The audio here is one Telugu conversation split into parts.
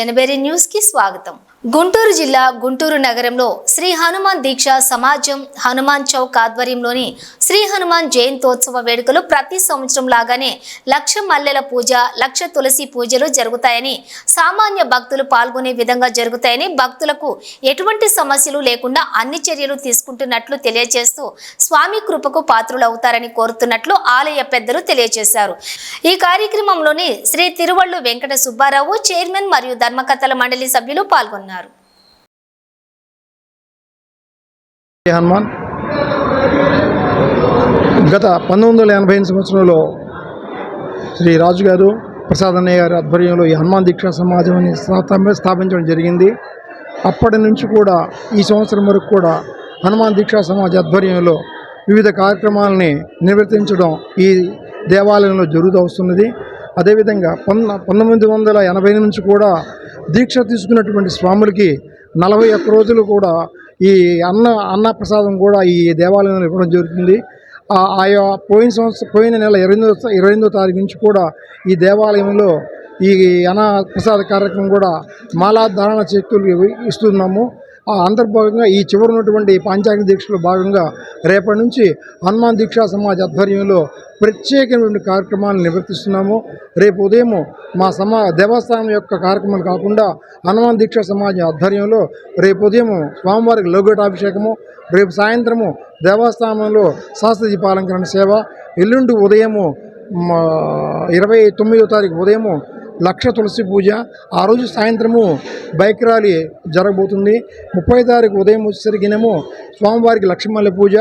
జనబెరి న్యూస్ కి స్వాగతం గుంటూరు జిల్లా గుంటూరు నగరంలో శ్రీ హనుమాన్ దీక్ష సమాజం హనుమాన్ చౌక్ ఆధ్వర్యంలోని శ్రీ హనుమాన్ జయంతోత్సవ వేడుకలు ప్రతి సంవత్సరం లాగానే లక్ష మల్లెల పూజ లక్ష తులసి పూజలు జరుగుతాయని సామాన్య భక్తులు పాల్గొనే విధంగా జరుగుతాయని భక్తులకు ఎటువంటి సమస్యలు లేకుండా అన్ని చర్యలు తీసుకుంటున్నట్లు తెలియజేస్తూ స్వామి కృపకు పాత్రులవుతారని కోరుతున్నట్లు ఆలయ పెద్దలు తెలియజేశారు. ఈ కార్యక్రమంలోని శ్రీ తిరువళ్ళు వెంకట సుబ్బారావు చైర్మన్ మరియు ధర్మకథల మండలి సభ్యులు పాల్గొన్నారు. హనుమాన్. గత పంతొమ్మిది వందల ఎనభై ఎనిమిది సంవత్సరంలో శ్రీ రాజు గారు ప్రసాద్ అన్నయ్య గారి ఆధ్వర్యంలో ఈ హనుమాన్ దీక్షా సమాజం అని స్థాపించడం జరిగింది. అప్పటి నుంచి కూడా ఈ సంవత్సరం వరకు కూడా హనుమాన్ దీక్షా సమాజ ఆధ్వర్యంలో వివిధ కార్యక్రమాలని నిర్వర్తించడం ఈ దేవాలయంలో జరుగుతూ వస్తున్నది. అదేవిధంగా పంద పంతొమ్మిది వందల ఎనభై నుంచి కూడా దీక్ష తీసుకున్నటువంటి స్వాములకి నలభై ఒక్క రోజులు కూడా ఈ అన్న అన్న ప్రసాదం కూడా ఈ దేవాలయంలో ఇవ్వడం జరుగుతుంది. ఆయా పోయిన సంవత్సరం పోయిన నెల ఇరవై ఎనిమిదో ఇరవై ఎనిమిదో తారీఖు నుంచి కూడా ఈ దేవాలయంలో ఈ అన్న ప్రసాద కార్యక్రమం కూడా మాలాధారణ చేతులు ఇస్తున్నాము. అంతర్భాగంగా ఈ చివరి ఉన్నటువంటి పాంచాంగ దీక్షలో భాగంగా రేపటి నుంచి హనుమాన్ దీక్షా సమాజ్ ఆధ్వర్యంలో ప్రత్యేకమైనటువంటి కార్యక్రమాలను నిర్వర్తిస్తున్నాము. రేపు ఉదయం మా సమా దేవస్థానం యొక్క కార్యక్రమాలు కాకుండా హనుమాన్ దీక్షా సమాజ ఆధ్వర్యంలో రేపు ఉదయం స్వామివారికి లోగోటాభిషేకము రేపు సాయంత్రము దేవస్థానంలో శాస్త్ర దీపాలంకరణ సేవ ఎల్లుండి ఉదయము ఇరవై తొమ్మిదో తారీఖు ఉదయము లక్ష తులసి పూజ. ఆ రోజు సాయంత్రము బైక్ ర్యాలీ జరగబోతుంది. ముప్పై తారీఖు ఉదయం వచ్చేసరికినేమో స్వామివారికి లక్ష్మీమల్లె పూజ.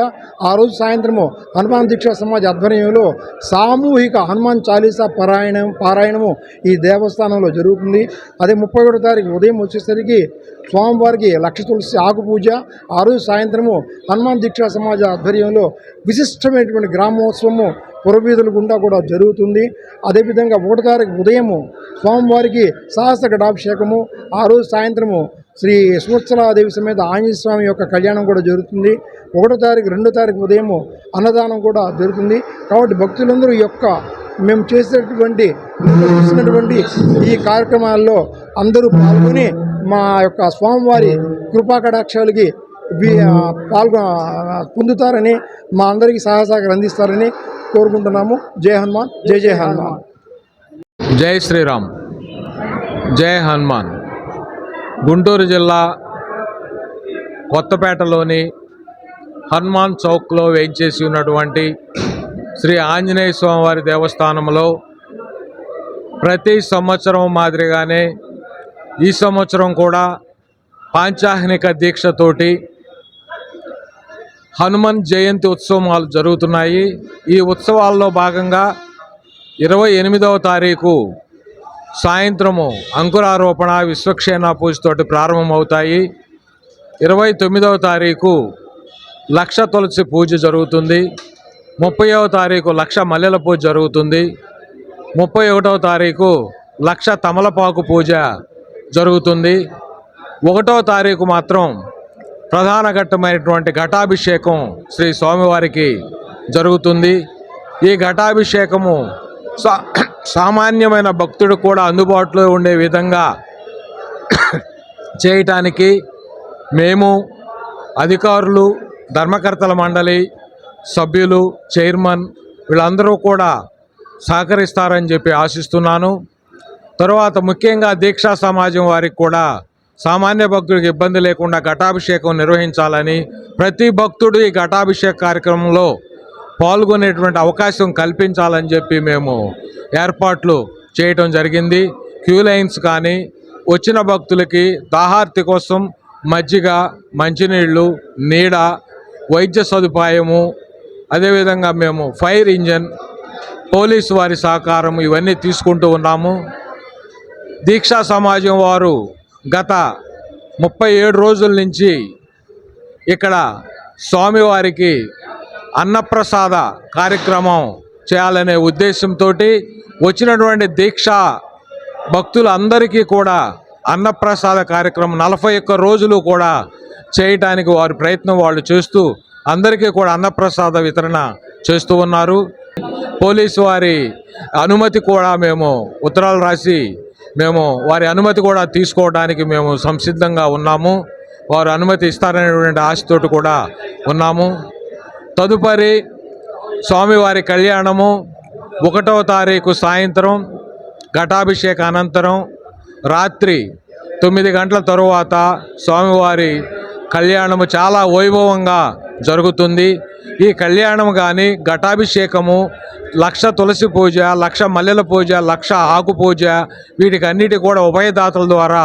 ఆ రోజు సాయంత్రము హనుమాన్ దీక్షా సమాజ్ ఆధ్వర్యంలో సామూహిక హనుమాన్ చాలీసా పారాయణం పారాయణము ఈ దేవస్థానంలో జరుగుతుంది. అదే ముప్పై ఒకటో తారీఖు ఉదయం వచ్చేసరికి స్వామివారికి లక్ష తులసి ఆకు పూజ. ఆ రోజు సాయంత్రము హనుమాన్ దీక్షా సమాజ ఆధ్వర్యంలో విశిష్టమైనటువంటి గ్రామోత్సవము పురవీధుల గుండా కూడా జరుగుతుంది. అదేవిధంగా ఒకటో తారీఖు ఉదయము స్వామివారికి సహస్ర గడాభిషేకము ఆ రోజు సాయంత్రము శ్రీ సువత్సలాదేవి సమేత ఆంజనేయ స్వామి యొక్క కళ్యాణం కూడా జరుగుతుంది. ఒకటో తారీఖు రెండో తారీఖు ఉదయము అన్నదానం కూడా జరుగుతుంది. కాబట్టి భక్తులందరూ యొక్క మేము చేసేటటువంటి చూసినటువంటి ఈ కార్యక్రమాల్లో అందరూ పాల్గొని మా యొక్క స్వామివారి కృపాకటాక్షాలకి పాల్గొ పొందుతారని మా అందరికీ సహాయ అందిస్తారని కోరుకుంటున్నాము. జై హనుమాన్. జై జై హనుమాన్. జై శ్రీరామ్. జై హనుమాన్. గుంటూరు జిల్లా కొత్తపేటలోని హనుమాన్ చౌక్లో వేయించేసి ఉన్నటువంటి శ్రీ ఆంజనేయ స్వామివారి దేవస్థానంలో ప్రతి సంవత్సరం మాదిరిగానే ఈ సంవత్సరం కూడా పాంచాహ్నిక దీక్షతోటి హనుమన్ జయంతి ఉత్సవాలు జరుగుతున్నాయి. ఈ ఉత్సవాల్లో భాగంగా ఇరవై ఎనిమిదవ తారీఖు సాయంత్రము అంకురారోపణ విశ్వక్షేణ పూజతోటి ప్రారంభమవుతాయి. ఇరవై తొమ్మిదవ తారీఖు లక్ష తులసి పూజ జరుగుతుంది. ముప్పైవ తారీఖు లక్ష మల్లెల పూజ జరుగుతుంది. ముప్పై ఒకటవ తారీఖు లక్ష తమలపాకు పూజ జరుగుతుంది. ఒకటో తారీఖు మాత్రం ప్రధాన ఘట్టమైనటువంటి ఘటాభిషేకం శ్రీ స్వామివారికి జరుగుతుంది. ఈ ఘటాభిషేకము సా సామాన్యమైన భక్తుడు కూడా అందుబాటులో ఉండే విధంగా చేయటానికి మేము అధికారులు ధర్మకర్తల మండలి సభ్యులు చైర్మన్ వీళ్ళందరూ కూడా సహకరిస్తారని చెప్పి ఆశిస్తున్నాను. తరువాత ముఖ్యంగా దీక్షా సమాజం వారికి కూడా సామాన్య భక్తుడికి ఇబ్బంది లేకుండా ఘటాభిషేకం నిర్వహించాలని ప్రతి భక్తుడు ఈ ఘటాభిషేక కార్యక్రమంలో పాల్గొనేటువంటి అవకాశం కల్పించాలని చెప్పి మేము ఏర్పాట్లు చేయటం జరిగింది. క్యూ లైన్స్ కానీ వచ్చిన భక్తులకి దాహార్తి కోసం మజ్జిగ మంచినీళ్ళు నీడ వైద్య సదుపాయము అదేవిధంగా మేము ఫైర్ ఇంజన్ పోలీసు వారి సహకారం ఇవన్నీ తీసుకుంటూ ఉన్నాము. దీక్షా సమాజం వారు గత ముప్పై ఏడు రోజుల నుంచి ఇక్కడ స్వామివారికి అన్నప్రసాద కార్యక్రమం చేయాలనే ఉద్దేశంతో వచ్చినటువంటి దీక్ష భక్తులందరికీ కూడా అన్నప్రసాద కార్యక్రమం నలభై ఒక్క రోజులు కూడా చేయటానికి వారి ప్రయత్నం వాళ్ళు చేస్తూ అందరికీ కూడా అన్నప్రసాద వితరణ చేస్తూ ఉన్నారు. పోలీసు వారి అనుమతి కూడా మేము ఉత్తరాలు రాసి మేము వారి అనుమతి కూడా తీసుకోవడానికి మేము సంసిద్ధంగా ఉన్నాము. వారు అనుమతి ఇస్తారనేటువంటి ఆశతోటి కూడా ఉన్నాము. తదుపరి స్వామివారి కళ్యాణము ఒకటవ తారీఖు సాయంత్రం ఘటాభిషేక అనంతరం రాత్రి తొమ్మిది గంటల తరువాత స్వామివారి కళ్యాణము చాలా వైభవంగా జరుగుతుంది. ఈ కళ్యాణం కానీ ఘటాభిషేకము లక్ష తులసి పూజ లక్ష మల్లెల పూజ లక్ష ఆకు పూజ వీటికి అన్నిటి కూడా ఉభయదాతల ద్వారా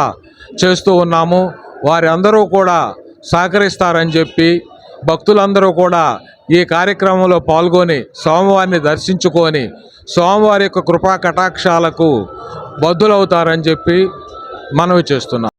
చేస్తూ ఉన్నాము. వారి అందరూ కూడా సహకరిస్తారని చెప్పి భక్తులందరూ కూడా ఈ కార్యక్రమంలో పాల్గొని స్వామివారిని దర్శించుకొని స్వామివారి యొక్క కృపా కటాక్షాలకు బద్దులవుతారని చెప్పి మనవి చేస్తున్నాం.